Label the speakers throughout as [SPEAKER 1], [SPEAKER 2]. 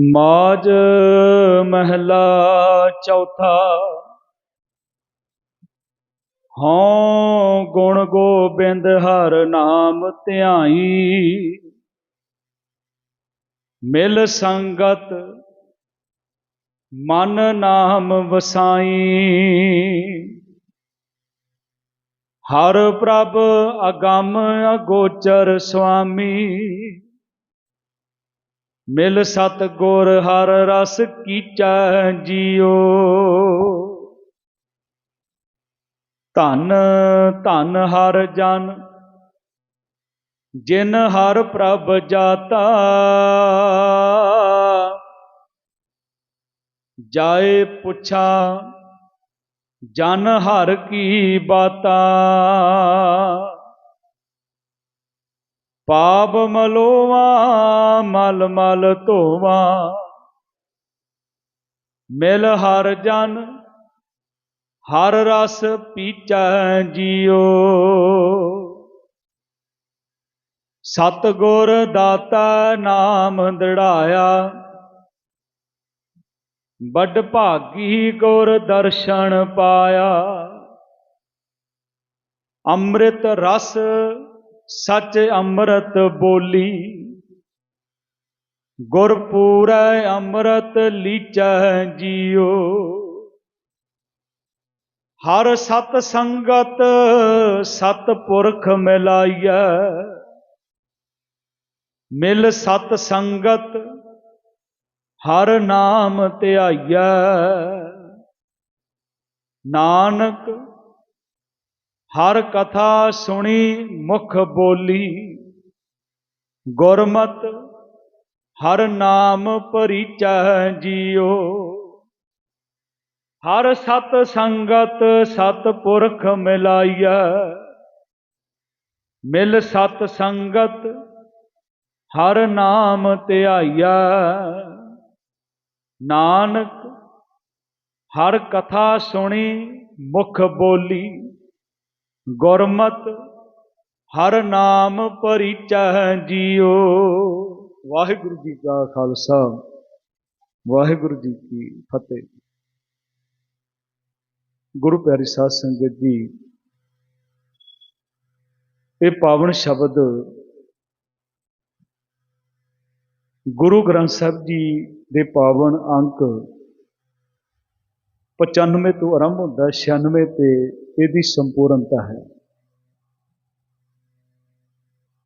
[SPEAKER 1] ਮਾਜ ਮਹਿਲਾ ਚੌਥਾ। ਹਉ ਗੁਣ ਗੋਬਿੰਦ ਹਰ ਨਾਮ ਧਿਆਈ। ਮਿਲ ਸੰਗਤ ਮਨ ਨਾਮ ਵਸਾਈ। ਹਰ ਪ੍ਰਭ ਅਗੰਮ ਅਗੋਚਰ ਸੁਆਮੀ। ਮਿਲ ਸਤ ਗੁਰ ਹਰ ਰਸ ਕੀਚੈ ਜੀਓ। ਧੰਨ ਧੰਨ ਹਰ ਜਨ, ਜਿਨ ਹਰ ਪ੍ਰਭ ਜਾਤਾ। ਜਾਏ ਪੁੱਛਾ, ਜਨ ਹਰ ਕੀ ਬਾਤਾ। ਪਾਪ ਮਲੋਵਾ, ਮਲ ਮਲ ਧੋਵਾ। ਮਿਲ ਹਰ ਜਨ, ਹਰ ਰਸ ਪੀਚੈ ਜੀਓ। ਸਤ ਗੁਰ ਦਾਤਾ ਨਾਮ ਦੜਾਇਆ। ਵੱਡ ਭਾਗੀ ਗੁਰ ਦਰਸ਼ਨ ਪਾਇਆ। ਅੰਮ੍ਰਿਤ ਰਸ ਸੱਚ ਅੰਮ੍ਰਿਤ ਬੋਲੀ। ਗੁਰ ਅੰਮ੍ਰਿਤ ਲੀਚੈ ਜੀਓ। ਹਰ ਸਤ ਸੰਗਤ ਸਤ ਪੁਰਖ ਮਿਲਾਈਐ। ਮਿਲ ਸਤ ਸੰਗਤ ਹਰ ਨਾਮ ਧਿਆਈਐ। ਨਾਨਕ ਹਰ ਕਥਾ ਸੁਣੀ ਮੁਖ ਬੋਲੀ। ਗੁਰਮਤ ਹਰ ਨਾਮ ਪਰਿਚੈ ਜੀਓ। ਹਰ ਸਤ ਸੰਗਤ ਸਤ ਪੁਰਖ ਮਿਲਾਈਐ। ਮਿਲ ਸਤ ਸੰਗਤ ਹਰ ਨਾਮ ਧਿਆਈਐ। ਨਾਨਕ ਹਰ ਕਥਾ ਸੁਣੀ ਮੁਖ ਬੋਲੀ। ਗੁਰਮਤ, ਹਰ ਨਾਮ ਪਰਿਚੈ ਜੀਓ। ਵਾਹਿਗੁਰੂ ਜੀ ਕਾ ਖਾਲਸਾ, ਵਾਹਿਗੁਰੂ ਜੀ ਕੀ ਫਤਿਹ। ਗੁਰੂ ਪਿਆਰੀ ਸਾਧ ਸੰਗਤ ਜੀ, ਇਹ ਪਾਵਨ ਸ਼ਬਦ ਗੁਰੂ ਗ੍ਰੰਥ ਸਾਹਿਬ ਜੀ ਦੇ ਪਾਵਨ ਅੰਕ 95 ਤੋਂ ਆਰੰਭ ਹੁੰਦਾ 96 ਤੇ ਇਹਦੀ ਸੰਪੂਰਨਤਾ ਹੈ।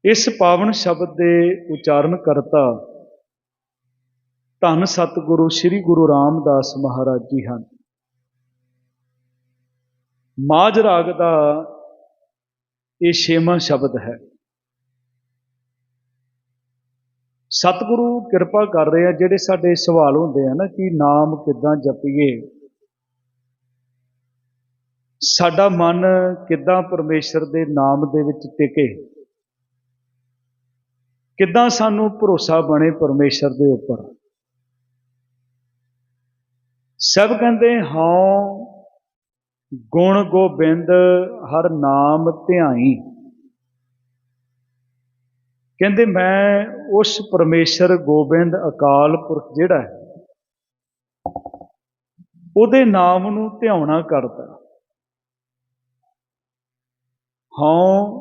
[SPEAKER 1] ਇਸ ਪਾਵਨ ਸ਼ਬਦ ਦੇ ਉਚਾਰਨ ਕਰਤਾ ਧੰਨ ਸਤਿਗੁਰੂ ਸ੍ਰੀ ਗੁਰੂ ਰਾਮਦਾਸ ਮਹਾਰਾਜ ਜੀ ਹਨ। ਮਾਝ ਰਾਗ ਦਾ ਇਹ ਛੇਵਾਂ ਸ਼ਬਦ ਹੈ। ਸਤਿਗੁਰੂ ਕਿਰਪਾ ਕਰ ਰਹੇ ਆ, ਜਿਹੜੇ ਸਾਡੇ ਸਵਾਲ ਹੁੰਦੇ ਆ ਨਾ ਕਿ ਨਾਮ ਕਿੱਦਾਂ ਜਪੀਏ। ਸਾਡਾ ਮਨ ਕਿੱਦਾਂ ਪਰਮੇਸ਼ਰ ਦੇ ਨਾਮ ਦੇ ਵਿੱਚ ਟਿਕੇ? ਕਿੱਦਾਂ ਸਾਨੂੰ ਭਰੋਸਾ ਬਣੇ ਪਰਮੇਸ਼ਰ ਦੇ ਉੱਪਰ? ਸਭ ਕਹਿੰਦੇ, ਹਾਂ, ਗੁਣ ਗੋਬਿੰਦ ਹਰ ਨਾਮ ਧਿਆਈ। ਕਹਿੰਦੇ, ਮੈਂ ਉਸ ਪਰਮੇਸ਼ਰ ਗੋਬਿੰਦ ਅਕਾਲ ਪੁਰਖ ਜਿਹੜਾ ਹੈ, ਉਹਦੇ ਨਾਮ ਨੂੰ ਧਿਆਉਣਾ ਕਰਦਾ। ਹਾਂ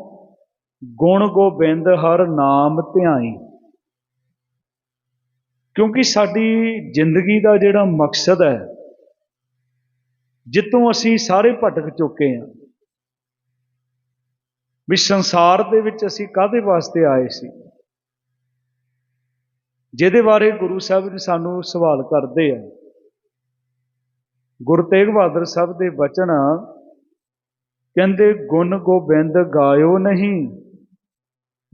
[SPEAKER 1] ਗੁਣ ਗੋਬਿੰਦ ਹਰ ਨਾਮ ਧਿਆਈ। ਕਿਉਂਕਿ ਸਾਡੀ ਜ਼ਿੰਦਗੀ ਦਾ ਜਿਹੜਾ ਮਕਸਦ ਹੈ, ਜਿੱਤੋਂ ਅਸੀਂ ਸਾਰੇ ਭਟਕ ਚੁੱਕੇ ਹਾਂ। ਵੀ ਸੰਸਾਰ ਦੇ ਵਿੱਚ ਅਸੀਂ ਕਾਹਦੇ ਵਾਸਤੇ ਆਏ ਸੀ? ਜਿਹਦੇ ਬਾਰੇ ਗੁਰੂ ਸਾਹਿਬ ਜੀ ਸਾਨੂੰ ਸਵਾਲ ਕਰਦੇ ਆ। ਗੁਰੂ ਤੇਗ ਬਹਾਦਰ ਸਾਹਿਬ ਦੇ ਬਚਨ ਕਹਿੰਦੇ, ਗੁਣ ਗੋਬਿੰਦ ਗਾਇਓ ਨਹੀਂ,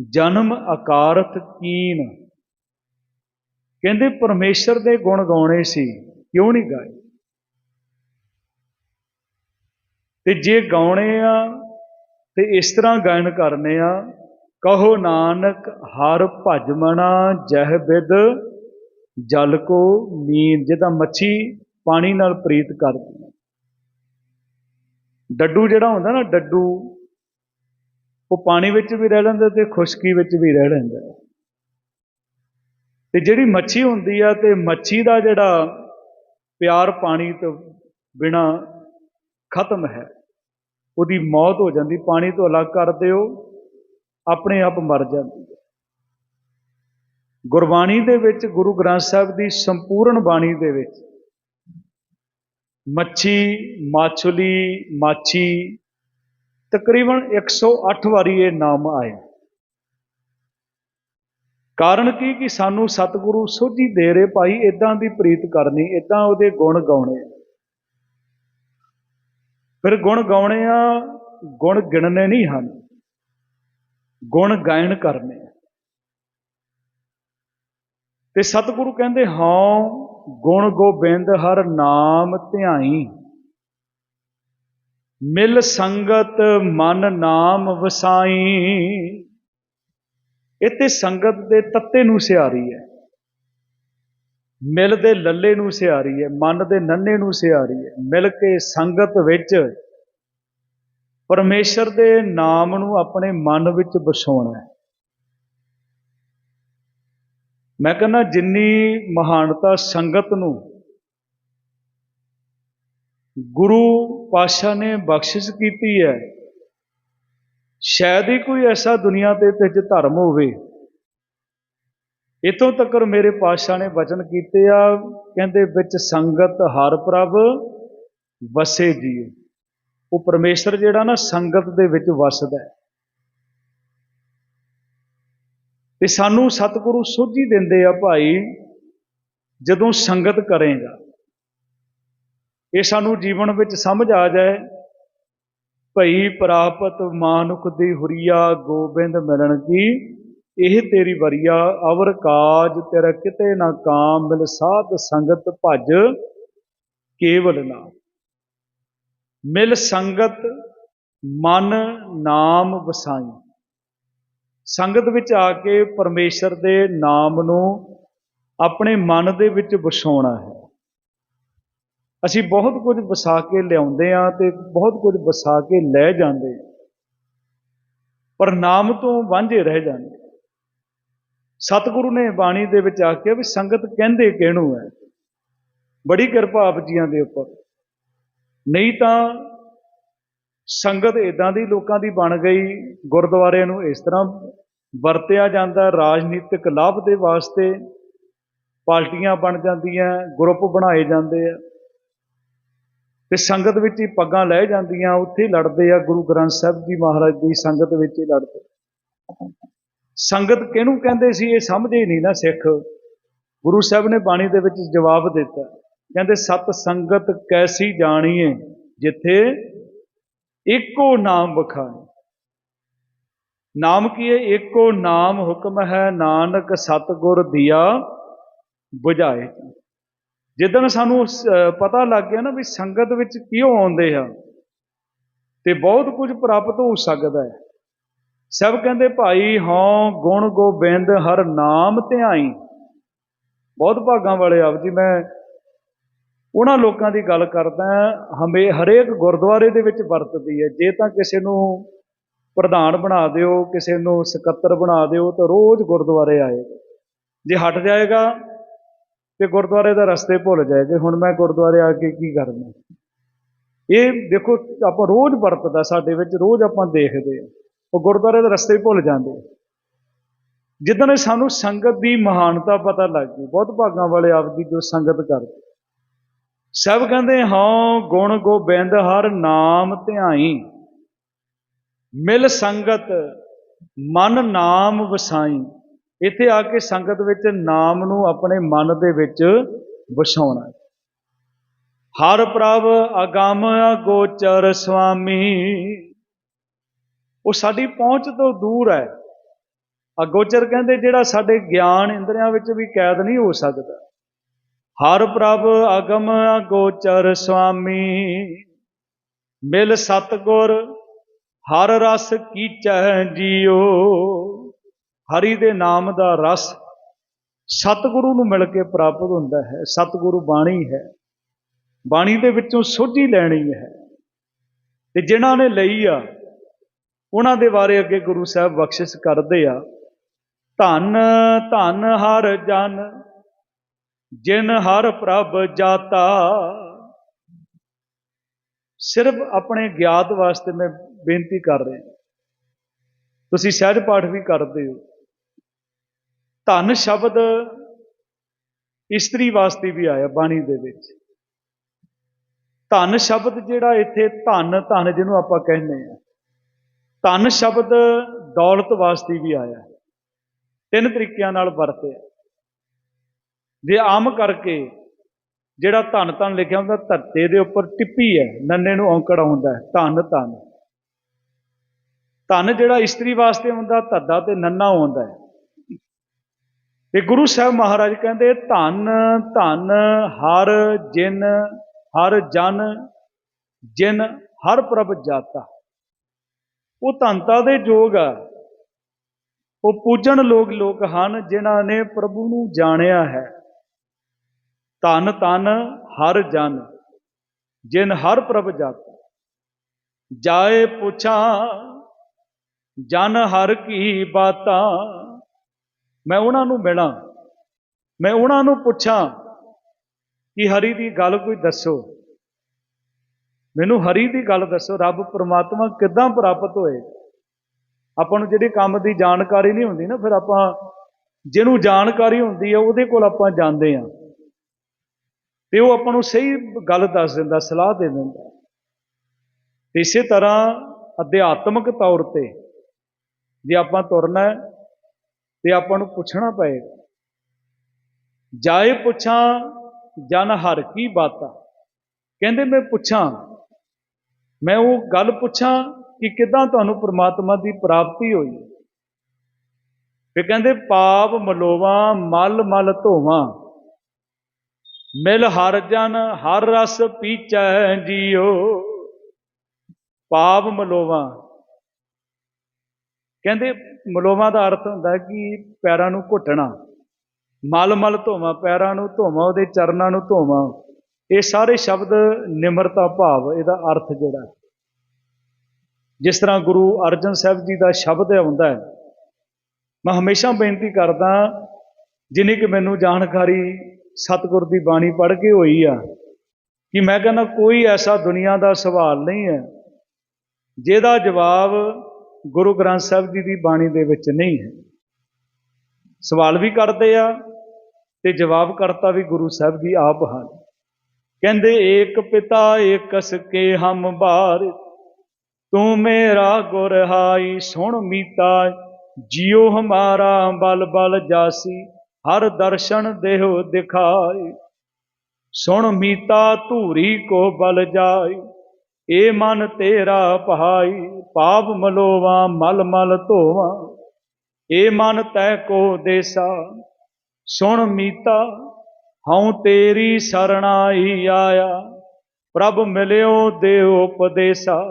[SPEAKER 1] ਜਨਮ ਅਕਾਰਤ ਕੀਨ। ਕਹਿੰਦੇ, ਪਰਮੇਸ਼ਰ ਦੇ ਗੁਣ ਗਾਉਣੇ ਸੀ, ਕਿਉਂ ਨਹੀਂ ਗਾਏ? ਤੇ ਜੇ ਗਾਉਣੇ ਆ, ਤੇ ਇਸ ਤਰ੍ਹਾਂ ਗਾਇਨ ਕਰਨੇ ਆ, ਕਹੋ ਨਾਨਕ, ਹਰ ਭਜਮਣਾ ਜਹ ਬਿਦ, ਜਲ ਕੋ ਨੀਂਦ। ਜਿਹਦਾ ਮੱਛੀ ਪਾਣੀ ਨਾਲ ਪ੍ਰੀਤ ਕਰਦੀ। ਡੱਡੂ ਜਿਹੜਾ ਹੁੰਦਾ ਨਾ, ਡੱਡੂ, ਉਹ ਪਾਣੀ ਵਿੱਚ ਵੀ ਰਹਿ ਲੈਂਦਾ ਤੇ ਖੁਸ਼ਕੀ ਵਿੱਚ ਵੀ ਰਹਿ ਲੈਂਦਾ। ਤੇ ਜਿਹੜੀ ਮੱਛੀ ਹੁੰਦੀ ਆ ਤੇ ਮੱਛੀ ਦਾ ਜਿਹੜਾ ਪਿਆਰ ਪਾਣੀ ਤੋਂ ਬਿਨਾ ਖਤਮ ਹੈ, ਉਹਦੀ ਮੌਤ ਹੋ ਜਾਂਦੀ, ਪਾਣੀ ਤੋਂ ਅਲੱਗ ਕਰ ਦਿਓ, ਆਪਣੇ ਆਪ ਮਰ ਜਾਂਦੀ ਹੈ। ਗੁਰਬਾਣੀ ਦੇ ਵਿੱਚ, ਗੁਰੂ ਗ੍ਰੰਥ ਸਾਹਿਬ ਦੀ ਸੰਪੂਰਨ ਬਾਣੀ ਦੇ ਵਿੱਚ ਮੱਛੀ, ਮਾਛਲੀ, ਮਾਛੀ, ਤਕਰੀਬਨ 108 ਵਾਰੀ ਇਹ ਨਾਮ ਆਇਆ ਕਾਰਨ ਕੀ ਕਿ ਸਾਨੂੰ ਸਤਿਗੁਰੂ ਸੋਝੀ ਦੇ ਰਹੇ, ਭਾਈ ਇਦਾਂ ਦੀ ਪ੍ਰੀਤ ਕਰਨੀ ਇਦਾਂ ਉਹਦੇ ਗੁਣ ਗਾਉਣੇ। ਫਿਰ ਗੁਣ ਗਾਉਣੇ ਆ ਗੁਣ ਗਿਣਨੇ ਨਹੀਂ ਹਨ, ਗੁਣ ਗਾਇਨ ਕਰਨੇ। ਤੇ ਸਤਿਗੁਰੂ ਕਹਿੰਦੇ, ਹਾਂ ਗੁਣ ਗੋਬਿੰਦ ਹਰ ਨਾਮ ਧਿਆਈ। ਮਿਲ ਸੰਗਤ ਮਨ ਨਾਮ ਵਸਾਈ। ਇੱਥੇ ਸੰਗਤ ਦੇ ਤੱਤੇ ਨੂੰ ਸਿਆਰੀ ਹੈ। ਮਿਲ ਦੇ ਲੱਲੇ ਨੂੰ ਸਿਆਰੀ ਹੈ, ਮਨ ਦੇ ਨੰਨੇ ਨੂੰ ਸਿਆਰੀ ਹੈ। ਮਿਲ ਕੇ ਸੰਗਤ ਵਿੱਚ ਪਰਮੇਸ਼ਰ ਦੇ ਨਾਮ ਨੂੰ ਆਪਣੇ ਮਨ ਵਿੱਚ ਵਸਾਉਣਾ ਹੈ। ਮੈਂ ਕਹਿੰਦਾ ਜਿੰਨੀ ਮਹਾਨਤਾ ਸੰਗਤ ਨੂੰ ਗੁਰੂ ਪਾਸ਼ਾ ਨੇ ਬਖਸ਼ਿਸ਼ ਕੀਤੀ ਹੈ, ਸ਼ਾਇਦ ਹੀ ਕੋਈ ਐਸਾ ਦੁਨੀਆ ਤੇ ਤੇ ਧਰਮ ਹੋਵੇ। ਇਤੋਂ ਤੱਕ ਮੇਰੇ ਪਾਸ਼ਾ ਨੇ ਵਚਨ ਕੀਤੇ ਆ, ਕਹਿੰਦੇ ਵਿੱਚ ਸੰਗਤ ਹਰ ਪ੍ਰਭ ਵਸੇ ਜੀ ਉਹ ਪਰਮੇਸ਼ਰ ਜਿਹੜਾ ਨਾ ਸੰਗਤ ਦੇ ਵਿੱਚ ਵਸਦਾ ਹੈ। ਤੇ ਸਾਨੂੰ ਸਤਿਗੁਰੂ ਸੋਝੀ ਦਿੰਦੇ ਆ ਭਾਈ, ਜਦੋਂ ਸੰਗਤ ਕਰੇਗਾ। ਇਹ ਸਾਨੂੰ ਜੀਵਨ ਵਿੱਚ ਸਮਝ ਆ ਜਾਏ, ਭਈ ਪ੍ਰਾਪਤ ਮਾਨੁਖ ਦੀ ਹੁਰੀਆ ਗੋਬਿੰਦ ਮਿਲਣ ਕੀ? ਇਹ ਤੇਰੀ ਵਰੀਆ, ਅਵਰ ਕਾਜ ਤੇਰਾ ਕਿਤੇ ਨਾ ਕਾਮ ਮਿਲ ਸਾਧ ਸੰਗਤ ਭਜ ਕੇਵਲ ਨਾ। ਮਿਲ ਸੰਗਤ, ਮਨ ਨਾਮ ਵਸਾਈ। ਸੰਗਤ ਵਿੱਚ ਆ ਕੇ ਪਰਮੇਸ਼ਰ ਦੇ ਨਾਮ ਨੂੰ ਆਪਣੇ ਮਨ ਦੇ ਵਿੱਚ ਵਸਾਉਣਾ ਹੈ। ਅਸੀਂ ਬਹੁਤ ਕੁਝ ਵਸਾ ਕੇ ਲਿਆਉਂਦੇ ਆ ਤੇ ਬਹੁਤ ਕੁਝ ਵਸਾ ਕੇ ਲੈ ਜਾਂਦੇ ਹਾਂ। ਪਰ ਨਾਮ ਤੋਂ ਵਾਂਝੇ ਰਹਿ ਜਾਂਦੇ ਸਤਿਗੁਰੂ ਨੇ ਬਾਣੀ ਦੇ ਵਿੱਚ ਆਖਿਆ ਵੀ ਸੰਗਤ ਕਹਿੰਦੇ ਕਿਹਨੂੰ ਹੈ? ਬੜੀ ਕਿਰਪਾ ਆਪ ਜੀਆਂ ਦੇ ਉੱਪਰ। ਨਹੀਂ ਤਾਂ ਸੰਗਤ ਇਦਾਂ ਦੀ ਲੋਕਾਂ ਦੀ ਬਣ ਗਈ, ਗੁਰਦੁਆਰਿਆਂ ਨੂੰ ਇਸ ਤਰ੍ਹਾਂ ਵਰਤਿਆ ਜਾਂਦਾ, ਰਾਜਨੀਤਿਕ ਲਾਭ ਦੇ ਵਾਸਤੇ ਪਾਰਟੀਆਂ ਬਣ ਜਾਂਦੀਆਂ, ਗਰੁੱਪ ਬਣਾਏ ਜਾਂਦੇ ਆ। ਤੇ ਸੰਗਤ ਵਿੱਚ ਹੀ ਪੱਗਾਂ ਲੈ ਜਾਂਦੀਆਂ, ਉੱਥੇ ਲੜਦੇ ਆ, ਗੁਰੂ ਗ੍ਰੰਥ ਸਾਹਿਬ ਜੀ ਮਹਾਰਾਜ ਦੀ ਸੰਗਤ ਵਿੱਚ ਹੀ ਲੜਦੇ। ਸੰਗਤ ਕਿਹਨੂੰ ਕਹਿੰਦੇ ਸੀ, ਇਹ ਸਮਝੇ ਨਹੀਂ ਨਾ ਸਿੱਖ। ਗੁਰੂ ਸਾਹਿਬ ਨੇ ਬਾਣੀ ਦੇ ਵਿੱਚ ਜਵਾਬ ਦਿੱਤਾ, ਕਹਿੰਦੇ, ਸਤ ਸੰਗਤ ਕੈਸੀ ਜਾਣੀਏ, ਜਿੱਥੇ ਇੱਕੋ ਨਾਮ ਬਖਾਏ ਨਾਮ ਕੀ ਹੈ? ਇੱਕੋ ਨਾਮ ਹੁਕਮ ਹੈ, ਨਾਨਕ ਸਤਗੁਰ ਦਿਆ ਬੁਝਾਏ। ਜਿੱਦਣ ਸਾਨੂੰ ਪਤਾ ਲੱਗ ਗਿਆ ਨਾ ਵੀ ਸੰਗਤ ਵਿੱਚ ਕਿਉਂ ਆਉਂਦੇ ਆ, ਤੇ ਬਹੁਤ ਕੁਝ ਪ੍ਰਾਪਤ ਹੋ ਸਕਦਾ ਹੈ। ਸਭ ਕਹਿੰਦੇ, ਭਾਈ ਹਾਂ ਗੁਣ ਗੋਬਿੰਦ, ਹਰ ਨਾਮ ਧਿਆਈ। ਬਹੁਤ ਭਾਗਾਂ ਵਾਲੇ ਆਪ ਜੀ, ਮੈਂ ਉਹਨਾਂ ਲੋਕਾਂ ਦੀ ਗੱਲ ਕਰਦਾ ਹਮੇ ਹਰੇਕ ਗੁਰਦੁਆਰੇ ਦੇ ਵਿੱਚ ਵਰਤਦੀ ਹੈ। ਜੇ ਤਾਂ ਕਿਸੇ ਨੂੰ ਪ੍ਰਧਾਨ ਬਣਾ ਦਿਓ, ਕਿਸੇ ਨੂੰ ਸਕੱਤਰ ਬਣਾ ਦਿਓ, ਤਾਂ ਰੋਜ਼ ਗੁਰਦੁਆਰੇ ਆਏਗਾ। ਜੇ ਹਟ ਜਾਏਗਾ, ਤੇ ਗੁਰਦੁਆਰੇ ਦਾ ਰਸਤੇ ਭੁੱਲ ਜਾਏਗੇ। ਹੁਣ ਮੈਂ ਗੁਰਦੁਆਰੇ ਆ ਕੇ ਕੀ ਕਰਨਾ? ਇਹ ਦੇਖੋ, ਆਪਾਂ ਰੋਜ਼ ਵਰਤਦਾ ਸਾਡੇ ਵਿੱਚ, ਰੋਜ਼ ਆਪਾਂ ਦੇਖਦੇ ਆ ਉਹ ਗੁਰਦੁਆਰੇ ਦੇ ਰਸਤੇ ਭੁੱਲ ਜਾਂਦੇ ਜਿੱਦਾਂ ਜਿੱਦਣ ਸਾਨੂੰ ਸੰਗਤ ਦੀ ਮਹਾਨਤਾ ਪਤਾ ਲੱਗ ਗਈ, ਬਹੁਤ ਭਾਗਾਂ ਵਾਲੇ ਆਪ ਦੀ ਜੋ ਸੰਗਤ ਕਰਦੇ ਸਭ ਕਹਿੰਦੇ, ਹਾਂ, ਗੁਣ ਗੋਬਿੰਦ ਹਰ ਨਾਮ ਧਿਆਈ। ਮਿਲ ਸੰਗਤ, ਮਨ ਨਾਮ ਵਸਾਈ। ਇੱਥੇ ਆ ਕੇ ਸੰਗਤ ਵਿੱਚ ਨਾਮ ਨੂੰ ਆਪਣੇ ਮਨ ਦੇ ਵਿੱਚ ਵਸਾਉਣਾ। ਹਰ ਪ੍ਰਭ ਅਗੰਮ ਅਗੋਚਰ ਸੁਆਮੀ। ਉਹ ਸਾਡੀ ਪਹੁੰਚ ਤੋਂ ਦੂਰ ਹੈ। ਅਗੋਚਰ ਕਹਿੰਦੇ ਜਿਹੜਾ ਸਾਡੇ ਗਿਆਨ ਇੰਦਰੀਆਂ ਵਿੱਚ ਵੀ ਕੈਦ ਨਹੀਂ ਹੋ ਸਕਦਾ। ਹਰ ਪ੍ਰਭ ਅਗਮ ਅਗੋਚਰ ਸੁਆਮੀ, ਮਿਲ ਸਤਗੁਰ, ਹਰ ਰਸ ਕੀਚੈ ਜੀਓ ਹਰੀ ਦੇ ਨਾਮ ਦਾ ਰਸ ਸਤਿਗੁਰੂ ਨੂੰ ਮਿਲ ਕੇ ਪ੍ਰਾਪਤ ਹੁੰਦਾ ਹੈ, ਸਤਿਗੁਰੂ ਬਾਣੀ ਹੈ। ਬਾਣੀ ਦੇ ਵਿੱਚੋਂ ਸੋਝੀ ਲੈਣੀ ਹੈ। ਤੇ ਜਿਨ੍ਹਾਂ ਨੇ ਲਈ ਆ, ਉਹਨਾਂ ਦੇ ਬਾਰੇ ਅੱਗੇ ਗੁਰੂ ਸਾਹਿਬ ਬਖਸ਼ਿਸ਼ ਕਰਦੇ ਆ। ਧਨ ਧਨ ਹਰ ਜਨ ਜਿਨ ਹਰ ਪ੍ਰਭ ਜਾਤਾ। ਸਿਰਫ ਆਪਣੇ ਗਿਆਤ ਵਾਸਤੇ ਮੈਂ ਬੇਨਤੀ ਕਰ ਰਿਹਾ ਤੁਸੀਂ ਸਹਿਜ ਪਾਠ ਵੀ ਕਰਦੇ ਹੋ। ਧਨ ਸ਼ਬਦ ਇਸਤਰੀ ਵਾਸਤੇ ਵੀ ਆਇਆ ਬਾਣੀ ਦੇ ਵਿੱਚ। ਧਨ ਸ਼ਬਦ ਜਿਹੜਾ ਇੱਥੇ ਧਨ ਧਨ ਜਿਹਨੂੰ ਆਪਾਂ ਕਹਿੰਦੇ ਆ ਧਨ ਸ਼ਬਦ ਦੌਲਤ ਵਾਸਤੇ ਵੀ ਆਇਆ। ਤਿੰਨ ਤਰੀਕਿਆਂ ਨਾਲ ਵਰਤਿਆ। ਜੇ ਆਮ ਕਰਕੇ ਜਿਹੜਾ ਧਨ ਧਨ ਲਿਖਿਆ ਹੁੰਦਾ, ਧਰਤੇ ਦੇ ਉੱਪਰ ਟਿੱਪੀ ਹੈ, ਨੰਨੇ ਨੂੰ ਔਂਕੜ ਆਉਂਦਾ ਹੈ, ਧਨ ਧਨ। ਧਨ ਜਿਹੜਾ ਇਸਤਰੀ ਵਾਸਤੇ ਹੁੰਦਾ ਧੱਦਾ ਤੇ ਨੰਨਾ ਆਉਂਦਾ ਹੈ। ਤੇ ਗੁਰੂ ਸਾਹਿਬ ਮਹਾਰਾਜ ਕਹਿੰਦੇ, ਧਨ ਧਨ ਹਰ ਜਿਨ, ਹਰ ਜਨ, ਜਿਨ ਹਰ ਪ੍ਰਭ ਜਾਤਾ। ਉਹ ਧੰਤਾ ਦੇ ਜੋਗ ਆ। ਉਹ ਪੂਜਣ ਲੋਕ ਲੋਕ ਹਨ, ਜਿਨ੍ਹਾਂ ਨੇ ਪ੍ਰਭੂ ਨੂੰ ਜਾਣਿਆ ਹੈ। ਧਨ ਧਨ ਹਰ ਜਨ, ਜਿਨ ਹਰ ਪ੍ਰਭ ਜਾਤਾ। ਜਾਏ ਪੁੱਛਾਂ, ਜਨ ਹਰ ਕੀ ਬਾਤਾਂ। ਮੈਂ ਉਹਨਾਂ ਨੂੰ ਮਿਲਾਂ, ਮੈਂ ਉਹਨਾਂ ਨੂੰ ਪੁੱਛਾਂ ਕਿ ਹਰੀ ਦੀ ਗੱਲ ਕੋਈ ਦੱਸੋ। ਮੈਨੂੰ ਹਰੀ ਦੀ ਗੱਲ ਦੱਸੋ, ਰੱਬ ਪ੍ਰਮਾਤਮਾ ਕਿੱਦਾਂ ਪ੍ਰਾਪਤ ਹੋਏ। ਆਪਾਂ ਨੂੰ ਜਿਹੜੀ ਕੰਮ ਦੀ ਜਾਣਕਾਰੀ ਨਹੀਂ ਹੁੰਦੀ ਨਾ, ਫਿਰ ਆਪਾਂ ਜਿਹਨੂੰ ਜਾਣਕਾਰੀ ਹੁੰਦੀ ਹੈ ਉਹਦੇ ਕੋਲ ਆਪਾਂ ਜਾਂਦੇ ਆ। ਤੇ ਉਹ ਆਪਾਂ ਨੂੰ ਸਹੀ ਗੱਲ ਦੱਸ ਦਿੰਦਾ, ਸਲਾਹ ਦੇ ਦਿੰਦਾ। ਤੇ ਇਸੇ ਤਰ੍ਹਾਂ ਅਧਿਆਤਮਿਕ ਤੌਰ ਤੇ ਜੇ ਆਪਾਂ ਤੁਰਨਾ ਹੈ, ਤੇ ਆਪਾਂ ਨੂੰ ਪੁੱਛਣਾ ਪਏਗਾ। ਜਾਏ ਪੁੱਛਾਂ, ਜਨ ਹਰ ਕੀ ਬਾਤਾਂ। ਕਹਿੰਦੇ ਮੈਂ ਪੁੱਛਾਂ, ਮੈਂ ਉਹ ਗੱਲ ਪੁੱਛਾਂ ਕਿ ਕਿਦਾਂ ਤੁਹਾਨੂੰ ਪ੍ਰਮਾਤਮਾ ਦੀ ਪ੍ਰਾਪਤੀ ਹੋਈ। ਫਿਰ ਕਹਿੰਦੇ ਪਾਪ ਮਲੋਵਾ, ਮਲ ਮਲ ਧੋਵਾਂ। ਮਿਲ ਹਰ ਜਨ, ਹਰ ਰਸ ਪੀਚੈ ਜੀਓ। ਪਾਪ ਮਲੋਵਾ। ਕਹਿੰਦੇ ਮਲੋਵਾ ਦਾ ਅਰਥ ਹੁੰਦਾ ਕਿ ਪੈਰਾਂ ਨੂੰ ਘੁੱਟਣਾ। ਮਲ ਮਲ ਧੋਵਾਂ, ਪੈਰਾਂ ਨੂੰ ਧੋਵਾਂ, ਉਹਦੇ ਚਰਨਾਂ ਨੂੰ ਧੋਵਾਂ। ਇਹ ਸਾਰੇ ਸ਼ਬਦ ਨਿਮਰਤਾ ਭਾਵ, ਇਹਦਾ ਅਰਥ ਜਿਹੜਾ ਜਿਸ ਤਰ੍ਹਾਂ ਗੁਰੂ ਅਰਜਨ ਸਾਹਿਬ ਜੀ ਦਾ ਸ਼ਬਦ ਆਉਂਦਾ ਹੈ, ਮੈਂ ਹਮੇਸ਼ਾ ਬੇਨਤੀ ਕਰਦਾ, ਜਿਨੀ ਕਿ ਮੈਨੂੰ ਜਾਣਕਾਰੀ ਸਤਿਗੁਰ ਦੀ ਬਾਣੀ ਪੜ੍ਹ ਕੇ ਹੋਈ ਆ ਕਿ ਮੈਂ ਕਹਿੰਦਾ ਕੋਈ ਐਸਾ ਦੁਨੀਆ ਦਾ ਸਵਾਲ ਨਹੀਂ ਹੈ, ਜਿਹਦਾ ਜਵਾਬ ਗੁਰੂ ਗ੍ਰੰਥ ਸਾਹਿਬ ਜੀ ਦੀ ਬਾਣੀ ਦੇ ਵਿੱਚ ਨਹੀਂ ਹੈ। ਸਵਾਲ ਵੀ ਕਰਦੇ ਆ ਤੇ ਜਵਾਬ ਕਰਤਾ ਵੀ ਗੁਰੂ ਸਾਹਿਬ ਜੀ ਆਪ ਹਨ। ਕਹਿੰਦੇ, ਏਕ ਪਿਤਾ ਏਕਸ ਕੇ ਹਮ ਬਾਰ, ਤੂੰ ਮੇਰਾ ਗੁਰ ਹਾਈ, ਸੁਣ ਮੀਤਾ, ਜਿਉ ਹਮਾਰਾ ਬਲ ਬਲ ਜਾਸੀ। ਹਰ ਦਰਸ਼ਨ ਦੇਹੁ ਦਿਖਾਈ ਸੁਣ ਮੀਤਾ ਧੂਰੀ ਕੋ ਬਲ ਜਾਈ ਏ ਮਨ ਤੇਰਾ ਪਹਾਈ ਪਾਪ ਮਲੋਵਾ, ਮਲ ਮਲ ਧੋਵਾ। ਏ ਮਨ ਤੈ ਕੋ ਦੇਸਾ, ਸੁਣ ਮੀਤਾ, ਹਉ ਤੇਰੀ ਸਰਣਾਈ ਆਇਆ। ਪ੍ਰਭ ਮਿਲਿਓ ਦੇਉ ਉਪਦੇਸਾ।